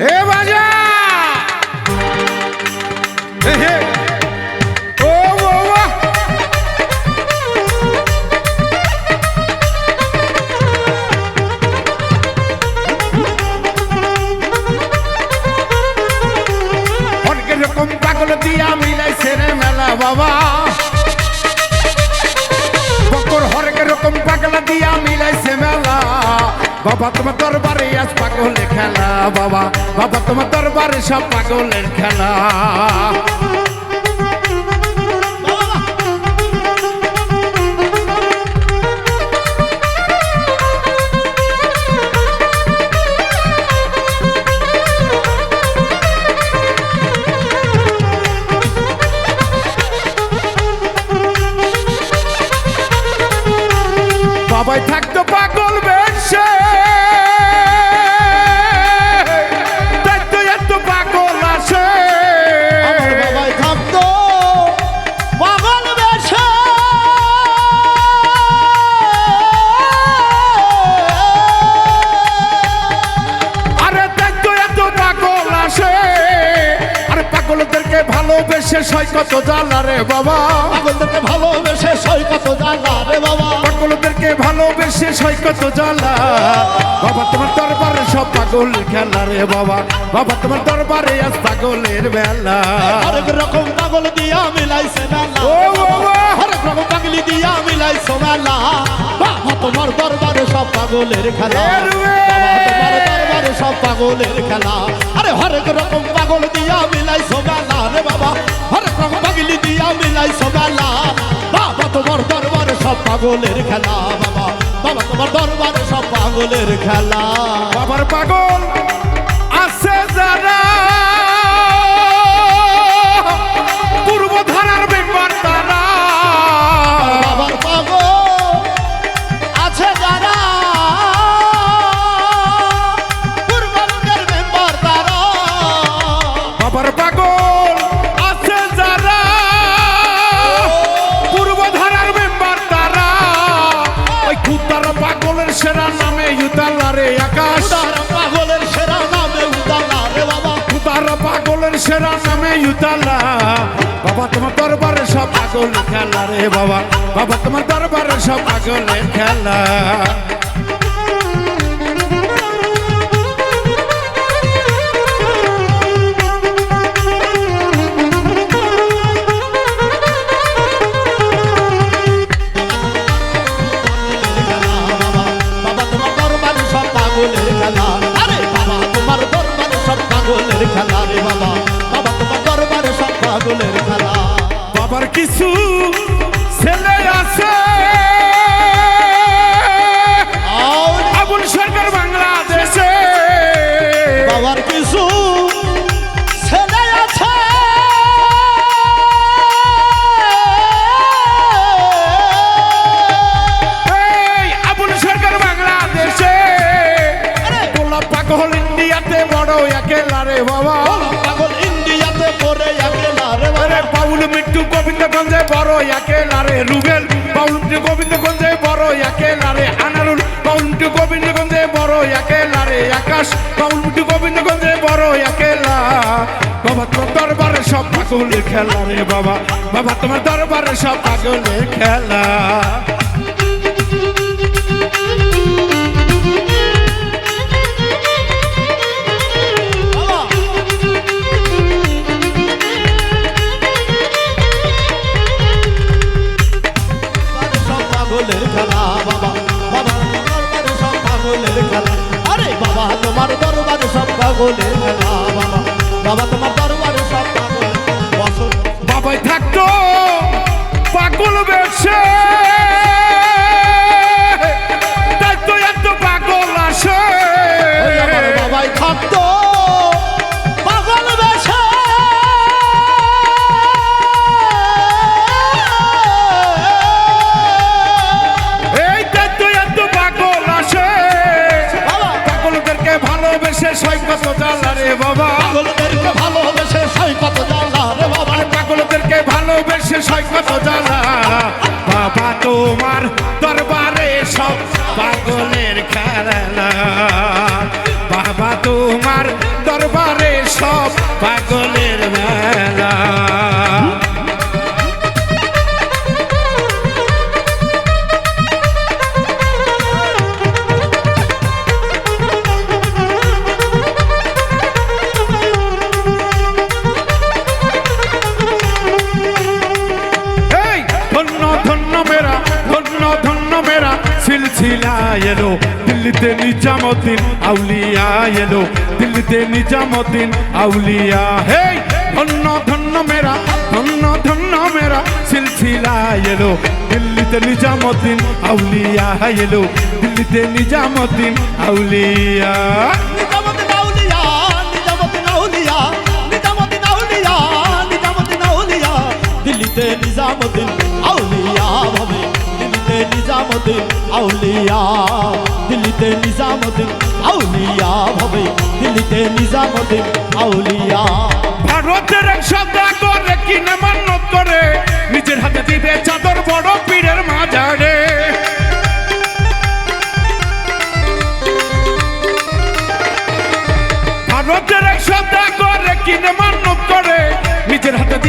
हे माझ्या हे. বাবা তোমার দরবারে আজ পাগলের খেলা বাবা। বাবা তোমার দরবারে সব পাগলের খেলা। সৈকত জ্বালা রে বাবা। পাগলদেরকে ভালোবেসে সৈকত রে বাবা পাগলদেরকে ভালোবেসে সৈকত জ্বালা? বাবা তোমার দরবারে সব পাগল খেলা রে বাবা। বাবা তোমার দরবারে আজ পাগলের মেলা হরেক রকম পাগল দিয়া মিলাইছে মেলা ও বাবা হরেক রকম পাগলি দিয়া মিলাইছে মেলা বাবা তোমার দরবারে সব পাগলের খেলা। বাবা তোমার দরবারে সব পাগলের খেলা। আরে হরেক রকম পাগল দিয়া মিলাইছে মেলা রে বাবা। হরেক রকম পাগলি দিয়া মিলাইছে মেলা বাবা তোমার দরবারে সব পাগলের খেলা বাবা। বাবা তোমার দরবারে সব পাগলের খেলা। বাবার পাগল আছে যারা। পূর্ব ধারার নামে ইউতালা। বাবা, তোমার দরবারে সব পাগল খেলা রে বাবা। বাবা, তোমার দরবারে সব পাগলের খেলা। কিছু গোবিন্দগঞ্জে বড় একে লারে রুবেল মিট্টু গোবিন্দগঞ্জে বড় একে লারে আনারুল মিট্টু গোবিন্দগঞ্জে বড় একে লারে আকাশ মিট্টু গোবিন্দগঞ্জে বড় একেলা। বাবা, তোমার দরবারে সব পাগলের খেলা রে বাবা। বাবা, তোমার দরবারে সব পাগলের খেলা। পাগলের খেলা বাবা। বাবা তোমার দরবারে সব পাগল। বাবাই থাকতো পাগল বেশে। বাবা। পাগলদেরকে ভালোবেসে সৈকত জানা রে বাবা। পাগলদেরকে ভালোবেসে সৈকত জ্বালা। বাবা তোমার দরবারে সব পাগলের খেলা বাবা তোমার এলো দিল্লিতে নিজামুদ্দিন আউলিয়া এলো দিল্লিতে নিজামুদ্দিন আউলিয়া। হেই, ধন্য ধন্য মেরা, ধন্য ধন্য মেরা সিলসিলা এলো দিল্লিতে নিজামুদ্দিন আউলিয়া। এলো দিল্লিতে নিজামুদ্দিন আউলিয়া দিল্লিতে নিজামুদ্দিন আউলিয়া ভাবে। নিজামুদ্দিন আউলিয়া, দিল্লিতে নিজামুদ্দিন আউলিয়া ভাবে, দিল্লিতে নিজামুদ্দিন আউলিয়া। ভারতের এক সদাগর কিনে মান্যত করে, নিজের হাতে দিবে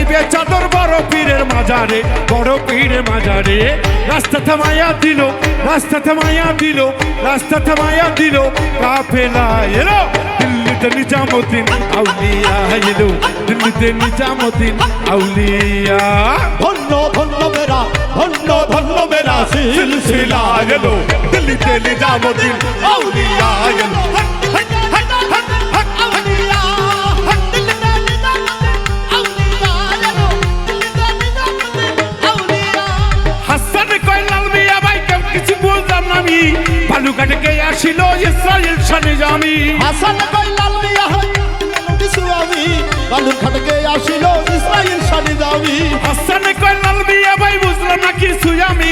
দিবে চাদর বড় পীরের মাজারে, বড় পীরের মাজারে। রাস্তা থামাইয়া দিল রাস্তা থামাইয়া দিল রাস্তা থামাইয়া দিল। কাফেলা এলো, দিল্লিতে নিজামুদ্দিন আউলিয়া এলো, দিল্লিতে নিজামুদ্দিন আউলিয়া। ধন্য ধন্য মেরা, ধন্য ধন্য মেরা সিলসিলা এলো, দিল্লিতে নিজামুদ্দিন আউলিয়া এলো। বালুঘাটে কে আসিল ইসরায়েল শানে জামি হাসান কইলাল মিয়া বিশু আমি বালুর খাটকে আসিল ইসরায়েল শানি দাবি হাসান কয়লাল মিয়া ভাই বুঝলাম না কিছু আমি।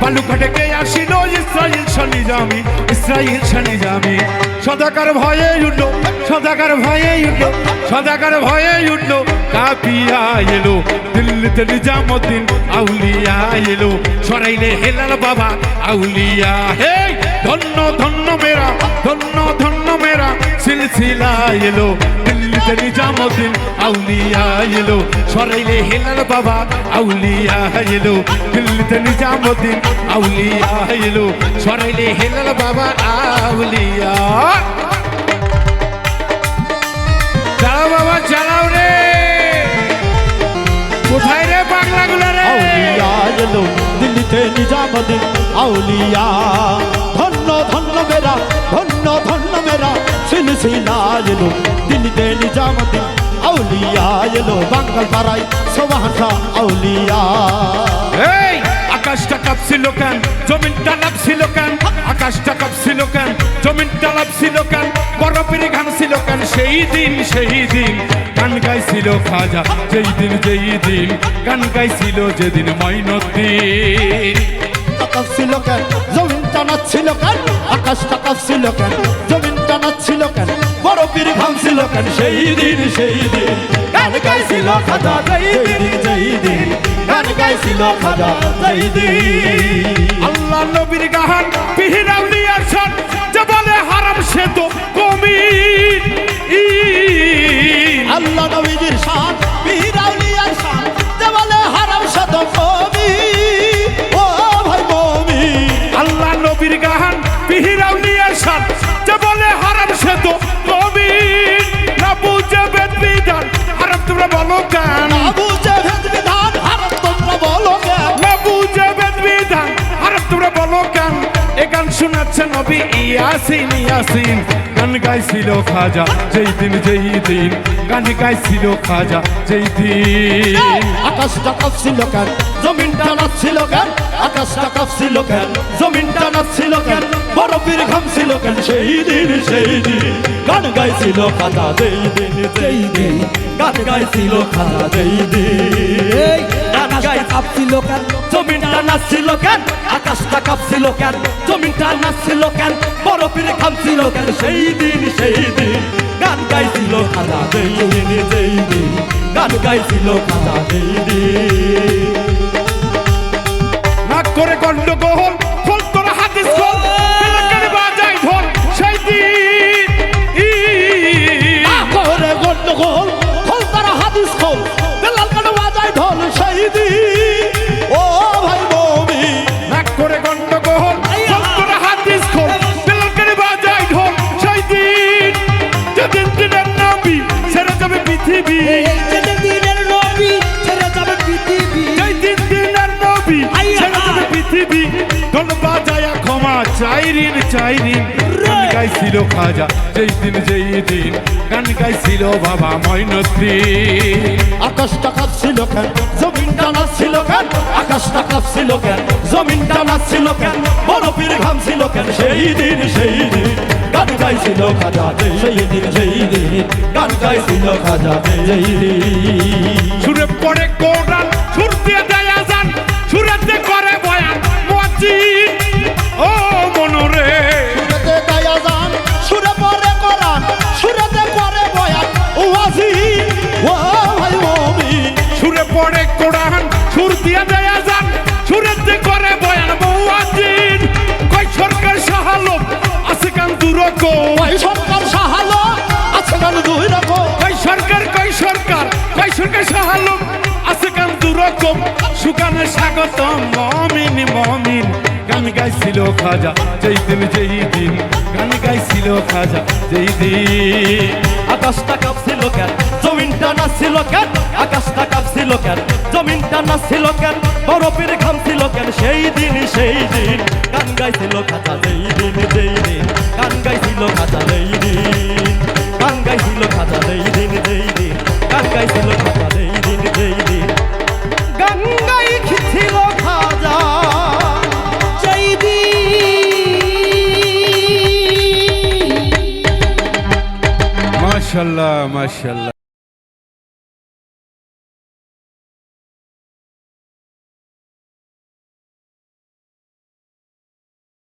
বালুঘাটে কে আসিল ইসরায়েল শানে জামি ইসরায়েল শানে জামি সদাকার ভয়ে উঠল সদাকার ভয়ে উঠল সদাকার ভয়ে উঠল কাপিয়া এলো দিল্লিতে নিজামুদ্দিন আউলিয়া এলো। সরাইলে হেলাল বাবা আউলিয়া হে ধন্য ধন্য মেরা, ধন্য ধন্য মেরা। সিলসিলা এলো দিল্লিতে নিজামুদ্দিন আউলিয়া এলো। সরাইলে হেলাল বাবা, আউলিয়া এলো। দিল্লিতে নিজামুদ্দিন আউলিয়া এলো। সরাইলে হেলাল বাবা, আউলিয়া। চালাও বাবা, চালাও রে। কোথায় রে বাংলাগুলো রে? আউলিয়া এলো। দিল্লিতে নিজামুদ্দিন আউলিয়া। ধন্য ধন্য মেরা, ধন্য ধন্য মেরা। সিলসিলা এলো দিল্লিতে নিজামদিন আউলিয়া এলো। বাঙ্গাল পাড়ায় সোবাহাসা আউলিয়া। আকাশটা কাঁপছিল কেন? জমিনটা নাপছিল কেন? আকাশটা কাঁপছিল কেন? জমিনটা নাপছিল কেন? বরফের ঘামছিল কেন? সেই দিন সেই দিন গান গাইছিল খাজা, যেই দিন যেই দিন গান গাইছিল যেদিন মৈনদ্দিন কাঁপছিল কেন? জমিন টানাচ্ছিল কেন? আকাশ কাঁপছিল কেন? জমিন টানাচ্ছিল কেন? বড় পীর ঘামছিল কেন? সেই দিন সেই দিন গান গাইছিল খাজা, যেই দিন যেই দিন গান গাইছিল খাজা, যেই দিন। আল্লাহ নবীর গাহান পিহিরাউলিয়ার সন যে বলে হারাম সেতু তো শোনাচ্ছে নবী ইয়াসিন ইয়াসিন। গান গাইছিল খাজা, যেই দিন যেই দিন। গান গাইছিল খাজা, যেই দিন। আকাশটা কাঁপছিল কেন? জমিনটা নাচছিল কেন? আকাশটা কাঁপছিল কেন? জমিনটা নাচছিল কেন? বড় পীর ঘামছিল কেন? সেই দিন সেই দিন গান গাইছিল খাজা যেই দিন যেই দিন গান গাইছিল খাজা যেই দিন। আকাশটা কাঁপছিল কেন? জমিনটা নাচছিল কেন? আকাশটা কাঁপছিল কেন? জমিনটা নাচছিল কেন? বড় পীরে খামছিল কেন? সেই দিন সেই দিন গান গাইছিল খাজা যেই দিন যেই দিন গান গাইছিল খাজা যেই দিন। করে গন্ডগোল খোল তোর হাদিস বাজাই ধর সেই দিন করে গন্ডগোল খোল তোর হাদিস খোল বাজাই ধর সেই দিন ও ভাই করে গন্ডগোল খোল তোর হাদিস বাজাই ধর সেই দিন যেদিন দিনের পৃথিবী। ই চাইরিন চাইরিন গান গাইছিল খাজা যেই দিন যেই দিন। গান গাইছিল বাবা ময়নদ্দিন আকাশটা কাঁপছিল কেন? জমিনটা নাচছিল কেন? আকাশটা কাঁপছিল কেন? জমিনটা নাচছিল কেন? বরফের ঘামছিল কেন? সেই দিন সেই দিন। গান গাইছিল খাজা সেই দিন সেই দিন। গান গাইছিল খাজা সেই দিন। সুরে পড়ে কোরআন সুর দিয়ে দেয় আজান সুরেতে করে বয়ান মসজিদ। পড়ে কোরআন সুর দিয়ে দেয় আজান সুরেতে করে বয়ান মসজিদ কই সরকার সাহালো আছে কান দুরকো ওই সরকার সাহালো আছে গান দুই রকম। কই সরকার কই সরকার কই সরকার সাহালো আছে কান দুরকম সুকানে স্বাগতম মমিন মমিন। গান গাইছিল খাজা যেই দিন যেই দিন। গান গাইছিল খাজা যেই দিন। আকাশটা কাঁপছিল কেন জমিনটা নাচছিল কেন আকাশটা কাঁপছিল কেন? জমিনটা নাচছিল কেন? বরফের ঘামছিল কেন? সেই দিন সেই দিন। গান গাইছিল খাতা যেই দিন যেই দিন। গান গাইছিল খাতা যেই দিন। গান গাইছিল খাতা যেই দিন যেই দিন। গান গাইছিল খাতা যেই দিন যেই দিন। গান যেই মাশাল্লাহ মাশাল্লাহ।